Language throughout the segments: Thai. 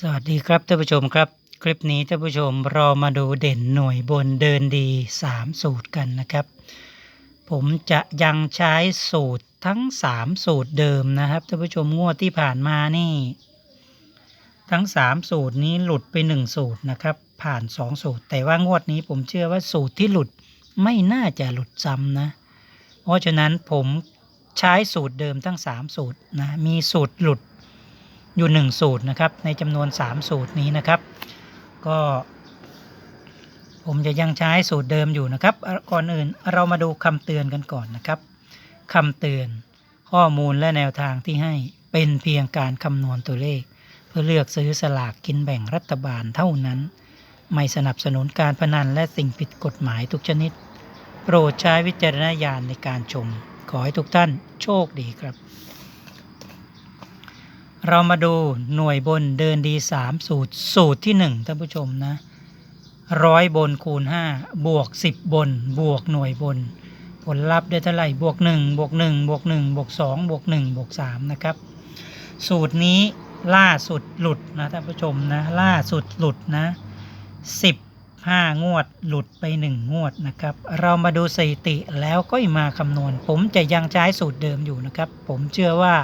สวัสดีครับท่านผู้ชมครับ คลิปนี้ท่านผู้ชมเรามาดูเด่นหน่วยบนเดินดี 3 สูตรกันนะครับ ผมจะยังใช้สูตรทั้ง 3 สูตรเดิมนะครับท่านผู้ชมงวดที่ผ่านมานี่ ทั้ง 3 สูตรนี้หลุดไป 1 สูตรนะครับ ผ่าน 2 สูตร แต่ว่างวดนี้ผมเชื่อว่าสูตรที่หลุดไม่น่าจะหลุดซ้ำนะ เพราะฉะนั้นผมใช้สูตรเดิมทั้ง 3 สูตรนะมีสูตรหลุด อยู่หนึ่งสูตรนะครับในจำนวน 3 สูตรนี้นะครับ ก็ ผมจะยังใช้สูตรเดิมอยู่นะครับ ก่อนอื่นเรามาดูคำเตือนกันก่อนนะครับคำเตือนข้อมูลและแนวทางที่ให้เป็นเพียงการคำนวณตัวเลข เพื่อเลือกซื้อสลากกินแบ่งรัฐบาลเท่านั้น ไม่สนับสนุนการพนันและสิ่งผิดกฎหมายทุกชนิด โปรดใช้วิจารณญาณในการชม ขอให้ทุกท่านโชคดีครับ เรามาดูหน่วยบนเดินดี3สูตรสูตรที่1ท่านผู้ชมนะร้อยบนคูณ5บวก10บนบวกหน่วยบน ผลลัพธ์ได้เท่าไหร่บวก1บวก1บวก1บวก2บวก1บวก3นะครับ สูตรนี้ล่าสุดหลุดนะท่านผู้ชมนะล่าสุดหลุดนะ15งวดหลุดไป1งวดนะครับ เรามาดูสถิติแล้วก็มาคำนวณ ผมจะยังใช้สูตรเดิมอยู่นะครับ ผมเชื่อว่า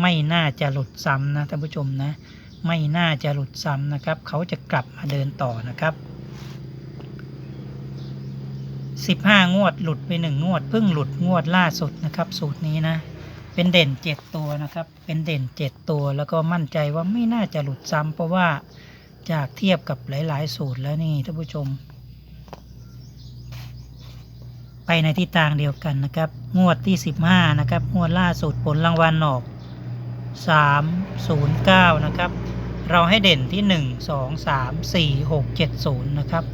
ไม่น่าจะหลุดซ้ำนะท่านผู้ชมนะ ไม่น่าจะหลุดซ้ำนะครับ เขาจะกลับมาเดินต่อนะครับ15งวดหลุดไปหนึ่งงวดเพิ่งหลุดงวดล่าสุดนะครับ สูตรนี้นะ เป็นเด่น7ตัวนะครับ เป็นเด่น7ตัวแล้วก็มั่นใจว่าไม่น่าจะหลุดซ้ำเพราะว่าจากเทียบกับหลาย ๆ สูตรแล้วนี่ท่านผู้ชม ไปในทิศทางเดียวกันนะครับ งวดที่15นะครับ งวดล่าสุดผลรางวัลออก 309 นะครับ เราให้เด่นที่ 1 2 3 4 6 7 0 นะครับ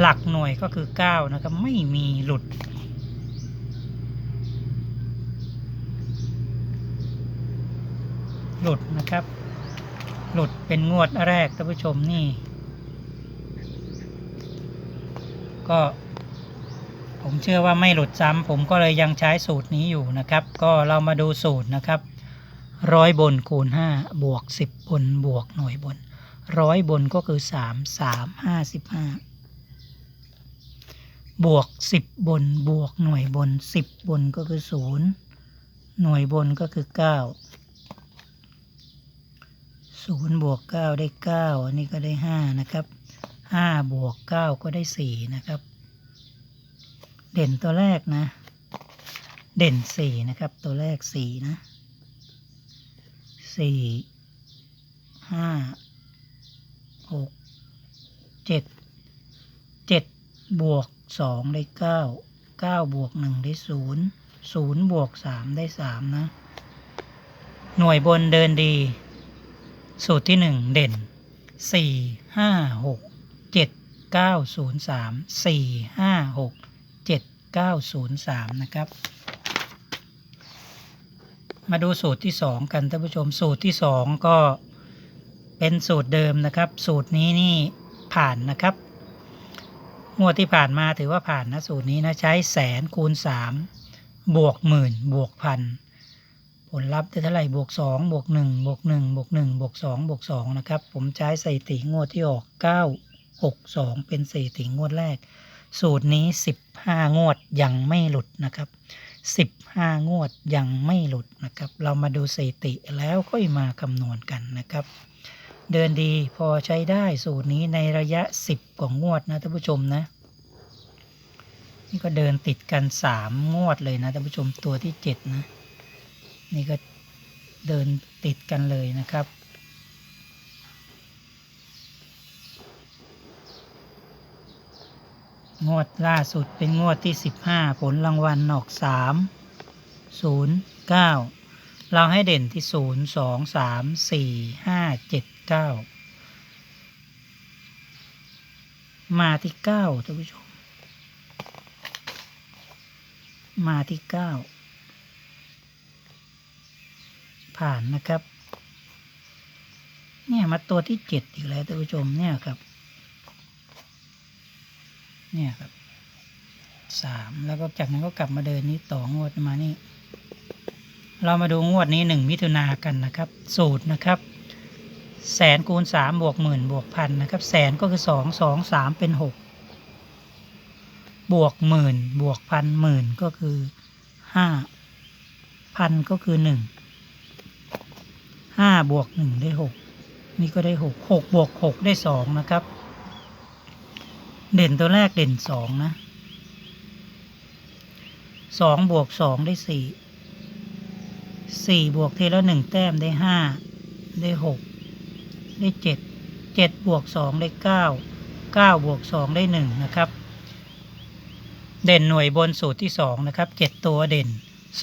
หลักหน่วยก็คือ 9 นะครับ ไม่มีหลุด หลุดนะครับ หลุดเป็นงวดแรกท่านผู้ชมนี่ ก็ผมเชื่อว่าไม่หลุดซ้ำผมก็เลยยังใช้สูตรนี้อยู่นะครับ ก็เรามาดูสูตรนะครับ ร้อยบนคูณห้าบวกสิบบนบวกหน่วยบน ร้อยบนก็คือสามสามห้าสิบห้าบวกสิบบนบวกหน่วยบนสิบบนก็คือศูนย์หน่วยบนก็คือเก้าศูนย์บวกเก้าได้เก้าอันนี้ก็ได้ห้านะครับห้าบวกเก้าก็ได้สี่นะครับ เด่นตัวแรกนะ เด่นสี่นะครับ ตัวแรกสี่นะ สี่ห้าหกเจ็ดเจ็ดบวกสองได้เก้าเก้าบวกหนึ่งได้ศูนย์ศูนย์บวกสามได้สามนะ หน่วยบนเดินดี สูตรที่หนึ่งเด่นสี่ห้าหกเจ็ดเก้าศูนย์สามสี่ห้าหก7903นะครับ มาดูสูตรที่ 2 กันท่านผู้ชมสูตรที่ 2 ก็เป็นสูตรเดิมนะครับ สูตรนี้นี่ผ่านนะครับงวดที่ผ่านมาถือว่าผ่านนะสูตรนี้นะใช้แสนคูณ 3 บวกหมื่นบวกพันผลลัพธ์ได้เท่าไหร่บวก2บวก1บวก1บวก1บวก2บวก2นะครับผมใช้สถิติงวดที่ออก 9 6 2 เป็นสถิติงวดแรก สูตรนี้ 15 งวดยังไม่หลุดนะครับ 15 งวดยังไม่หลุดนะครับ เรามาดูสถิติแล้วก็มาคำนวณกันนะครับ เดินดีพอใช้ได้สูตรนี้ในระยะ 10 กว่างวดนะท่านผู้ชมนะ นี่ก็เดินติดกัน 3 งวดเลยนะท่านผู้ชมตัวที่ 7 นะ นี่ก็เดินติดกันเลยนะครับ งวดล่าสุดเป็นงวดที่15ผลรางวัลออก3 0 9เราให้เด่นที่0 2 3 4 5 7 9มาที่9ท่านผู้ชม มาที่9ผ่านนะครับ เนี่ยมาตัวที่7อีกแล้วท่านผู้ชมเนี่ยครับ เนี่ยครับสามแล้วก็จากนั้นก็กลับมาเดินนี้ต่องวดมานี่ เรามาดูงวดนี้หนึ่งมิถุนากันนะครับ สูตรนะครับ แสนคูณสามบวกหมื่นบวกพันนะครับ แสนก็คือสองสองสามเป็นหกบวกหมื่นบวกพันหมื่นก็คือห้าพันก็คือหนึ่งห้าบวกหนึ่งได้หกนี่ก็ได้หกหกบวกหกได้สองนะครับ เด่นตัวแรกเด่นสองนะสองบวกสองได้สี่สี่บวกทีละหนึ่งแต้มได้ห้าได้หกได้เจ็ดเจ็ดบวกสองได้เก้าเก้าบวกสองได้หนึ่งนะครับ เด่นหน่วยบนสูตรที่สองนะครับเจ็ดตัวเด่น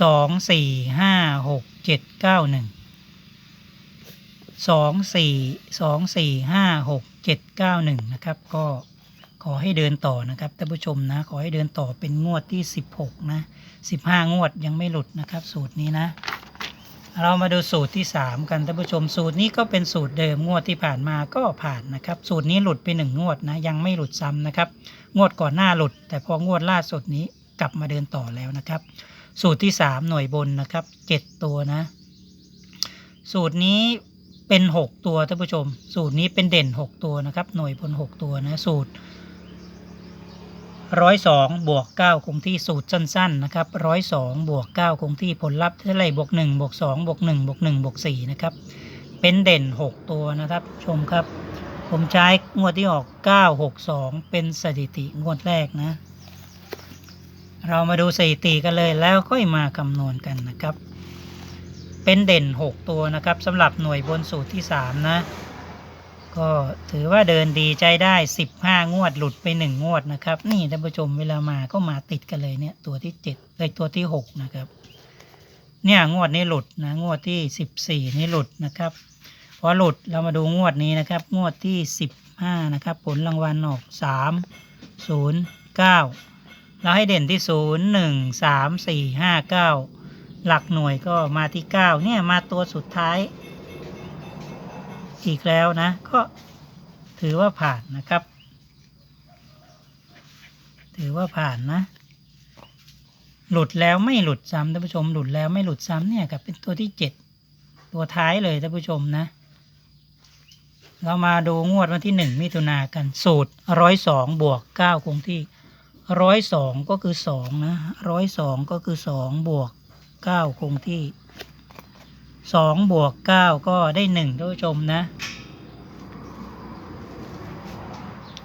สองสี่ห้าหกเจ็ดเก้าหนึ่งสองสี่สองสี่ห้าหกเจ็ดเก้าหนึ่งนะครับก็ ขอให้เดินต่อนะครับท่านผู้ชมนะขอให้เดินต่อเป็นงวดที่สิบหกนะสิบห้างวดยังไม่หลุดนะครับ สูตรนี้นะ เรามาดูสูตรที่สามกันท่านผู้ชมสูตรนี้ก็เป็นสูตรเดิมงวดที่ผ่านมาก็ผ่านนะครับ สูตรนี้หลุดไปหนึ่งงวดนะยังไม่หลุดซ้ำนะครับ งวดก่อนหน้าหลุด แต่พองวดล่าสุดนี้กลับมาเดินต่อแล้วนะครับ สูตรที่สามหน่วยบนนะครับเจ็ดตัวนะ สูตรนี้เป็นหกตัวท่านผู้ชม สูตรนี้เป็นเด่นหกตัวนะครับ หน่วยบนหกตัวนะ สูตร ร้อยสองบวกเก้าคงที่สูตรสั้นๆนะครับร้อยสองบวกเก้าคงที่ผลลัพธ์เท่าไรบวกหนึ่งบวกสองบวกหนึ่งบวกหนึ่งบวกสี่นะครับ เป็นเด่นหกตัวนะครับชมครับ ผมใช้งวดที่ออก962เป็นสถิติงวดแรกนะ เรามาดูสถิติกันเลยแล้วค่อยมาคำนวณกันนะครับ เป็นเด่น6ตัวนะครับสำหรับหน่วยบนสูตรที่3นะ ก็ถือว่าเดินดีใจได้ 15 งวดหลุดไป 1 งวดนะครับ นี่ท่านผู้ชมเวลามาก็มาติดกันเลยเนี่ย ตัวที่7เลยตัวที่ 6 นะครับ เนี่ยงวดนี้หลุดนะงวดที่ 14 นี่หลุดนะครับพอหลุดเรามาดูงวดนี้นะครับ งวดที่สิบห้านะครับ ผลรางวัลออกสามศูนย์เก้าเราให้เด่นที่ศูนย์หนึ่งสามสี่ห้าเก้าหลักหน่วยก็มาที่เก้าเนี่ยมาตัวสุดท้าย อีกแล้วนะ ก็ถือว่าผ่านนะครับ ถือว่าผ่านนะ หลุดแล้วไม่หลุดซ้ำท่านผู้ชม หลุดแล้วไม่หลุดซ้ำเนี่ยกับเป็นตัวที่เจ็ดตัวท้ายเลยท่านผู้ชมนะ เรามาดูงวดวันที่หนึ่งมิถุนากันสูตรร้อยสองบวกเก้าคงที่ร้อยสองก็คือสองนะร้อยสองก็คือสองบวกเก้าคงที่ สองบวกเก้าก็ได้หนึ่งท่านผู้ชมนะ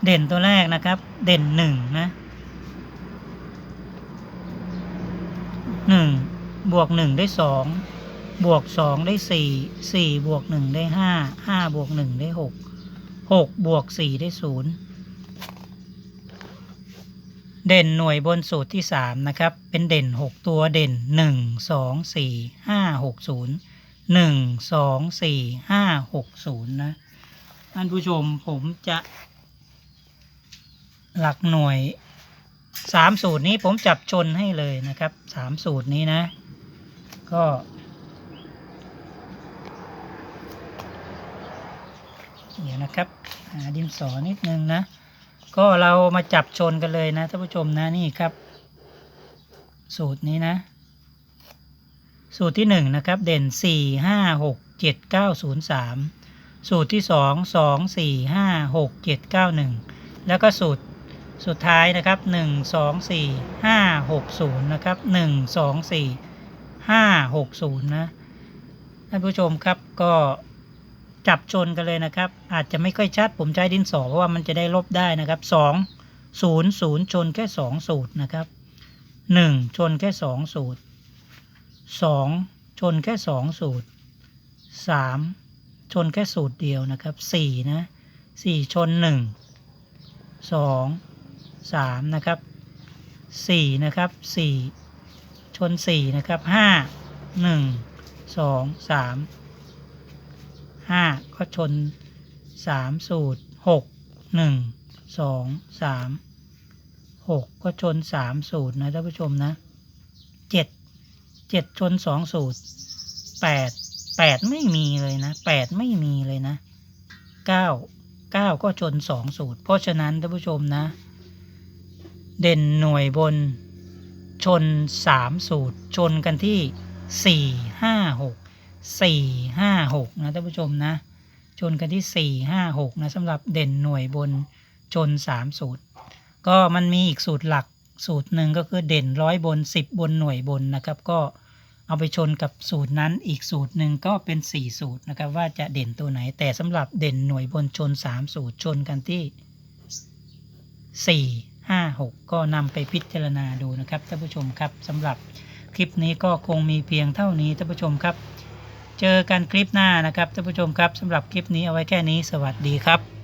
เด่นตัวแรกนะครับ เด่นหนึ่งนะหนึ่งบวกหนึ่งได้สองบวกสองได้สี่สี่บวกหนึ่งได้ห้าห้าบวกหนึ่งได้หกหกบวกสี่ได้ศูนย์เด่นหน่วยบนสูตรที่สามนะครับ เป็นเด่นหกตัวเด่นหนึ่งสองสี่ หนึ่งสองสี่ห้าหกศูนย์นะท่านผู้ชมผมจะ หลักหน่วยสามสูตรนี้ผมจับชนให้เลยนะครับสามสูตรนี้นะ ก็เดี๋ยวนะครับหาดินสอนิดนึงนะ ก็เรามาจับชนกันเลยนะท่านผู้ชมนะนี่ครับ สูตรนี้นะ สูตรที่หนึ่งนะครับเด่นสี่ห้าหกเจ็ดเก้าศูนย์สามสูตรที่สองสองสี่ห้าหกเจ็ดเก้าหนึ่งแล้วก็สูตรสุดท้ายนะครับหนึ่งสองสี่ห้าหกศูนย์นะครับหนึ่งสองสี่ห้าหกศูนย์นะท่านผู้ชมครับก็จับชนกันเลยนะครับ อาจจะไม่ค่อยชัดผมใช้ดินสอเพราะว่ามันจะได้ลบได้นะครับสองศูนย์ชนแค่สองสูตรนะครับหนึ่งชนแค่สองสูตร สองชนแค่สองสูตรสามชนแค่สูตรเดียวนะครับสี่นะสี่ชนหนึ่งสองสามนะครับสี่นะครับสี่ชนสี่นะครับห้าหนึ่งสองสามห้าก็ชนสามสูตรหกหนึ่งสองสามหกก็ชนสามสูตรนะท่านผู้ชมนะเจ็ด เจ็ดชนสองสูตรแปดแปดไม่มีเลยนะแปดไม่มีเลยนะเก้าเก้าก็ชนสองสูตร เพราะฉะนั้นท่านผู้ชมนะ เด่นหน่วยบนชนสามสูตร ชนกันที่สี่ห้าหกสี่ห้าหกนะท่านผู้ชมนะ ชนกันที่สี่ห้าหกนะสำหรับเด่นหน่วยบนชนสามสูตร ก็มันมีอีกสูตรหลัก สูตรหนึ่งก็คือเด่นร้อยบนสิบบนหน่วยบนนะครับ ก็เอาไปชนกับสูตรนั้นอีกสูตรหนึ่งก็เป็นสี่สูตรนะครับ ว่าจะเด่นตัวไหน แต่สำหรับเด่นหน่วยบนชนสามสูตรชนกันที่สี่ห้าหกก็นำไปพิจารณาดูนะครับท่านผู้ชมครับสำหรับคลิปนี้ก็คงมีเพียงเท่านี้ท่านผู้ชมครับ เจอกันคลิปหน้านะครับท่านผู้ชมครับสำหรับคลิปนี้เอาไว้แค่นี้สวัสดีครับ